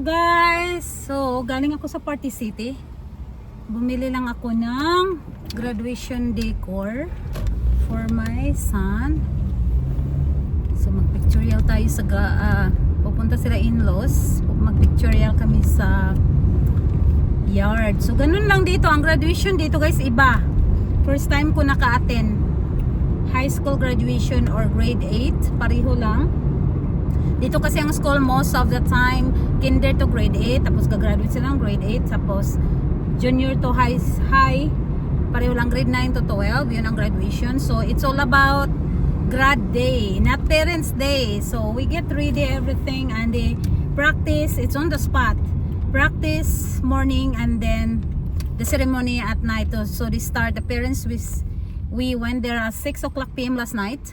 guys! So, galing ako sa Party City. Bumili lang ako ng graduation decor for my son. So, mag-pictorial tayo sa ah, pupunta sila in-laws. Mag-pictorial kami sa yard. So, ganun lang dito. Ang graduation dito guys, iba. First time ko naka-attend. High school graduation or grade 8. Pareho lang. Dito kasi ang school most of the time kinder to grade 8 tapos gagraduate sila ng grade 8 tapos junior to high high pareho lang grade 9 to 12 yun ang graduation. So it's all about grad day not parents day. So we get ready everything and the practice it's on the spot. Practice morning and then the ceremony at night. So they start the parents with we went there at 6 o'clock p.m. last night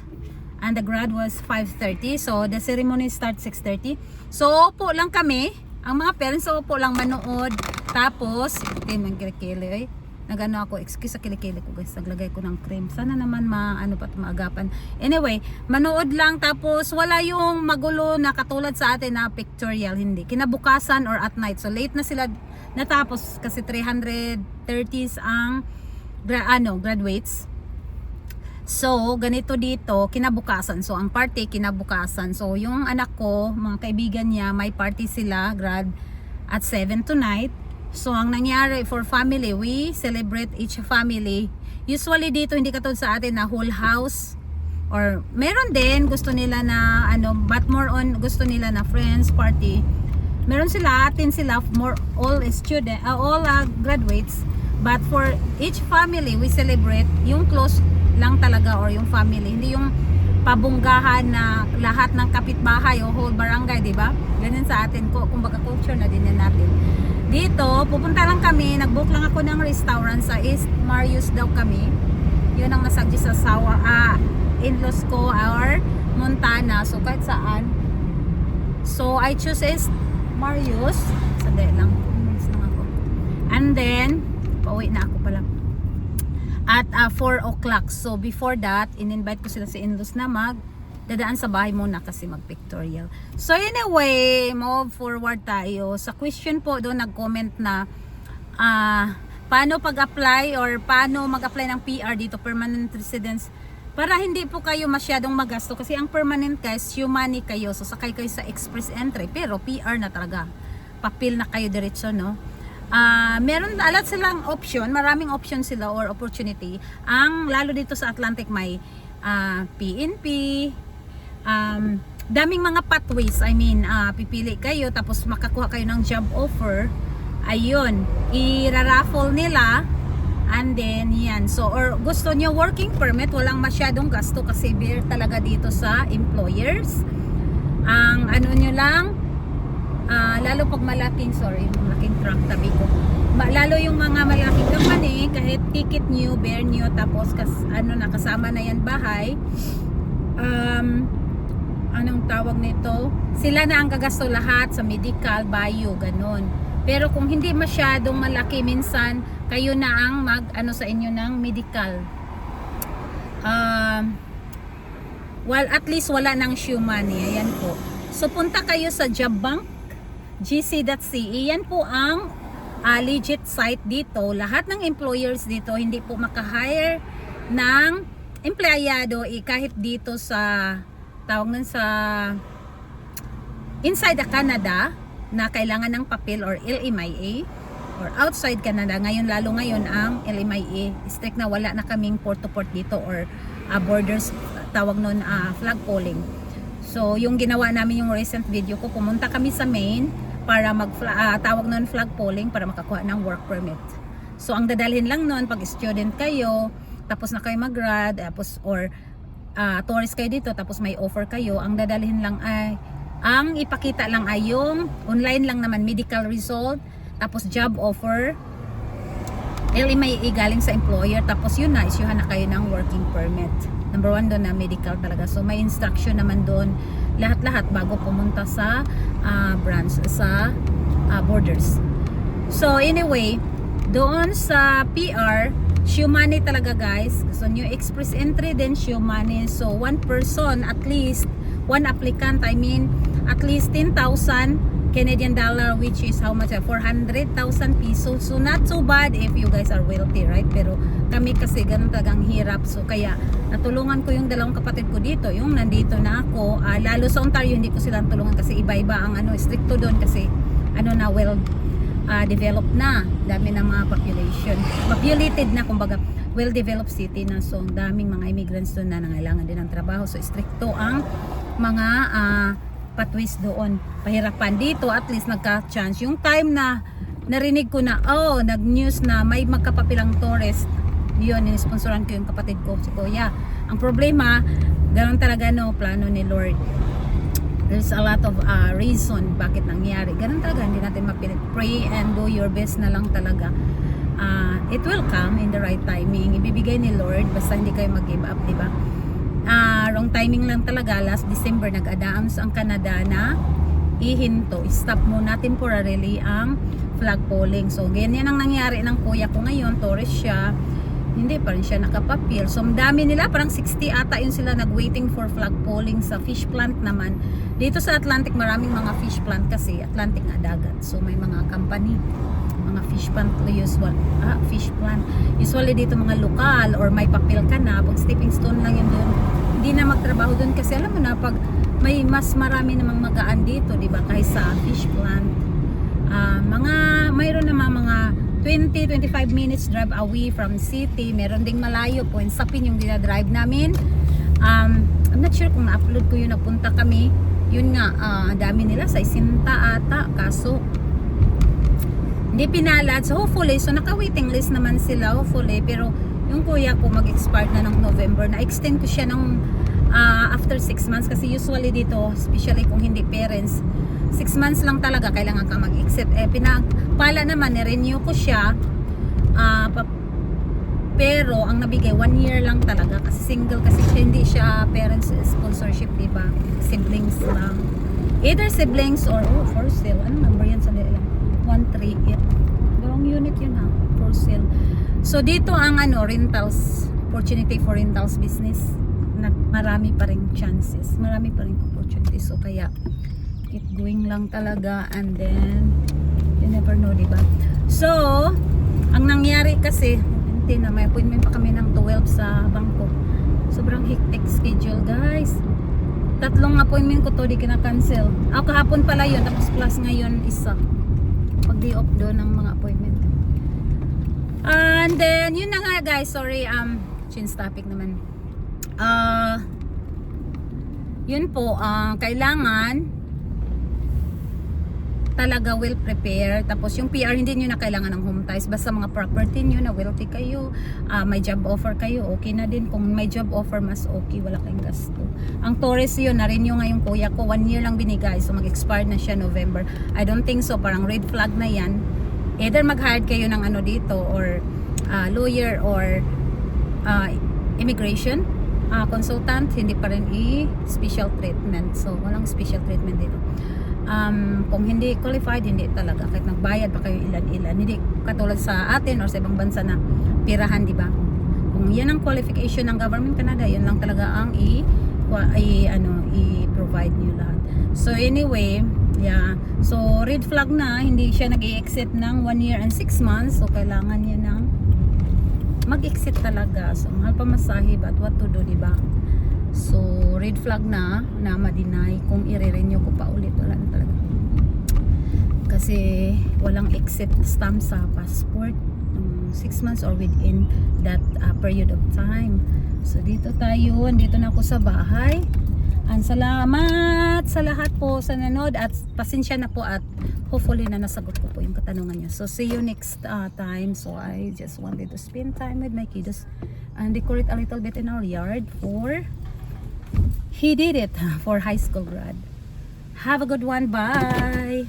and the grad was 5.30 so the ceremony starts 6.30 so po lang kami. Ang mga parents so po lang manood. Tapos ito yung kilikili. Eh. nagano ako excuse sa kilikili ko guys. Naglagay ko ng cream. Sana naman ma ano pa maagapan. Anyway manood lang. Tapos wala yung magulo na katulad sa atin na pictorial. Hindi. Kinabukasan or at night. So late na sila. Natapos kasi 330s ang gra- ano graduates So, ganito dito, kinabukasan. So, ang party, kinabukasan. So, yung anak ko, mga kaibigan niya, may party sila, grad, at 7 tonight. So, ang nangyari for family, we celebrate each family. Usually dito, hindi katulad sa atin na whole house. Or, meron din, gusto nila na, ano, but more on, gusto nila na friends party. Meron sila, atin sila, more, all student, uh, all uh, graduates. But for each family, we celebrate yung close lang talaga or yung family. Hindi yung pabunggahan na lahat ng kapitbahay o whole barangay, di ba? Ganyan sa atin ko, kumbaga culture na din yan natin. Dito, pupunta lang kami, nag-book lang ako ng restaurant sa East Marius daw kami. Yun ang nasagdi sa sawa, ah, in-laws ko or Montana. So, kahit saan. So, I choose East Marius. Sandali lang. And then, pauwi na ako pala at uh, 4 o'clock. So before that, in-invite ko sila si in-laws na mag dadaan sa bahay muna kasi mag-pictorial. So anyway, move forward tayo. Sa question po doon nag-comment na ah paano pag-apply or paano mag-apply ng PR dito, permanent residence para hindi po kayo masyadong magasto kasi ang permanent guys, humani kayo. So sakay kayo sa express entry pero PR na talaga. Papil na kayo diretso, no? Ah, meron alat silang option, maraming option sila or opportunity. Ang lalo dito sa Atlantic may ah, PNP, um, daming mga pathways. I mean, ah, pipili kayo tapos makakuha kayo ng job offer. Ayun, i-raffle nila and then yan. So or gusto nyo working permit, walang masyadong gasto kasi bear talaga dito sa employers. Ang ano nyo lang, Ah, lalo pag malaking, sorry, malaking truck tabi ko. Ma- lalo yung mga malaking company, kahit ticket nyo, bear nyo, tapos kas, ano na, kasama na yan bahay, um, anong tawag nito? Sila na ang gagasto lahat sa medical, bio, ganun. Pero kung hindi masyadong malaki, minsan, kayo na ang mag, ano sa inyo ng medical. Um, well, at least wala nang shoe money. Ayan po. So, punta kayo sa job bank gc.ce. Yan po ang ah, legit site dito. Lahat ng employers dito hindi po makahire ng empleyado eh, kahit dito sa tawag nun sa inside the Canada na kailangan ng papel or LMIA or outside Canada ngayon lalo ngayon ang LMIA strict na wala na kaming port to port dito or ah, borders tawag nun ah, flag polling So, yung ginawa namin yung recent video ko, pumunta kami sa main para mag ah, tawag noon flag polling para makakuha ng work permit. So, ang dadalhin lang noon pag student kayo, tapos na kayo mag-grad, tapos or ah, tourist kayo dito, tapos may offer kayo, ang dadalhin lang ay ang ipakita lang ay yung online lang naman medical result, tapos job offer, LMIA galing sa employer tapos yun na isyuhan na kayo ng working permit. Number one doon na medical talaga. So may instruction naman doon lahat-lahat bago pumunta sa ah, branch sa ah, borders. So anyway doon sa PR money talaga guys. So new express entry shoe money so one person at least one applicant I mean at least 10,000 Canadian dollar which is how much? 400,000 pesos. So not so bad if you guys are wealthy, right? Pero kami kasi ganun talagang hirap. So kaya natulungan ko yung dalawang kapatid ko dito. Yung nandito na ako. Ah, lalo sa Ontario hindi ko sila tulungan kasi iba-iba ang ano, stricto doon kasi ano na well ah, developed na. Dami ng mga population. Populated na kumbaga well-developed city na. So ang daming mga immigrants doon na nangailangan din ng trabaho. So stricto ang mga ah, pathways doon. Pahirapan dito at least nagka-chance. Yung time na narinig ko na oh, nag-news na may magkapapilang tourist yun, inisponsoran ko yung kapatid ko, si Kuya. Ang problema, ganun talaga no, plano ni Lord. There's a lot of uh, reason bakit nangyari. Ganun talaga, hindi natin mapilit. Pray and do your best na lang talaga. Uh, it will come in the right timing. Ibibigay ni Lord, basta hindi kayo mag-give up, di ba? Wrong timing lang talaga. Last December, nag-adams ang Canada na ihinto. Stop muna temporarily ang flag polling. So, ganyan ang nangyari ng kuya ko ngayon. Tourist siya. Hindi pa rin siya nakapapil. So, dami nila. Parang 60 ata yun sila nag-waiting for flag polling sa fish plant naman. Dito sa Atlantic, maraming mga fish plant kasi Atlantic nga dagat. So, may mga company mga fish plant usual ah, fish plant usually dito mga lokal or may papel ka na pag stepping stone lang yun doon hindi na magtrabaho doon kasi alam mo na pag may mas marami namang magaan dito di ba kaysa fish plant Ah, mga mayroon naman mga 20-25 minutes drive away from city meron ding malayo po in Sapin yung dinadrive namin um, I'm not sure kung na-upload ko yun napunta kami yun nga ah, dami nila sa isinta ata kaso hindi pinalad. So hopefully, so naka-waiting list naman sila hopefully. Pero yung kuya ko mag-expire na ng November. Na-extend ko siya ng ah, after 6 months. Kasi usually dito, especially kung hindi parents, 6 months lang talaga kailangan ka mag-exit. Eh, pinapala naman, ni-renew ko siya. Pa- pero ang nabigay, 1 year lang talaga. Kasi single kasi siya, hindi siya parents sponsorship, diba? Siblings lang. Either siblings or, oh, for sale. Ano number yan sa nila? 138. Dalawang unit yun ha. For sale. So dito ang ano, rentals. Opportunity for rentals business. Na, marami pa rin chances. Marami pa rin opportunities. So kaya, keep going lang talaga. And then, you never know, di ba? So, ang nangyari kasi, hindi na, may appointment pa kami ng 12 sa bangko. Sobrang hectic schedule, guys. Tatlong appointment ko to, di kina-cancel. Ako kahapon pala yun, tapos plus ngayon isa pag day off doon ng mga appointment. And then, yun na nga guys, sorry, um, change topic naman. Ah, yun po, ah, kailangan talaga well prepare tapos yung PR hindi nyo na kailangan ng home ties. Basta mga property nyo na wealthy kayo. Ah, may job offer kayo okay na din. Kung may job offer mas okay. Wala kayong gasto. Ang Taurus yun na rin yung ngayong kuya ko. One year lang binigay. So mag expire na siya November. I don't think so. Parang red flag na yan either mag-hire kayo ng ano dito or ah, lawyer or ah, immigration ah, consultant hindi pa rin i-special treatment so walang special treatment dito um, kung hindi qualified, hindi talaga. Kahit nagbayad pa kayo ilan-ilan. Hindi katulad sa atin or sa ibang bansa na pirahan, di ba? Kung yan ang qualification ng government Canada, yun lang talaga ang i, i ano, i-provide niyo lahat. So anyway, yeah. So red flag na, hindi siya nag-i-exit ng 1 year and 6 months. So kailangan niya ng mag-exit talaga. So mahal pa masahe, but what to do, di ba? So, red flag na na ma-deny kung i-renew ko pa ulit. Wala na talaga. Kasi walang exit stamp sa passport. 6 months or within that uh, period of time. So, dito tayo. Dito na ako sa bahay. Ang salamat sa lahat po sa nanood at pasensya na po at hopefully na nasagot ko po yung katanungan niyo. So see you next uh, time. So I just wanted to spend time with my kiddos and decorate a little bit in our yard for he did it for high school grad. Have a good one. Bye.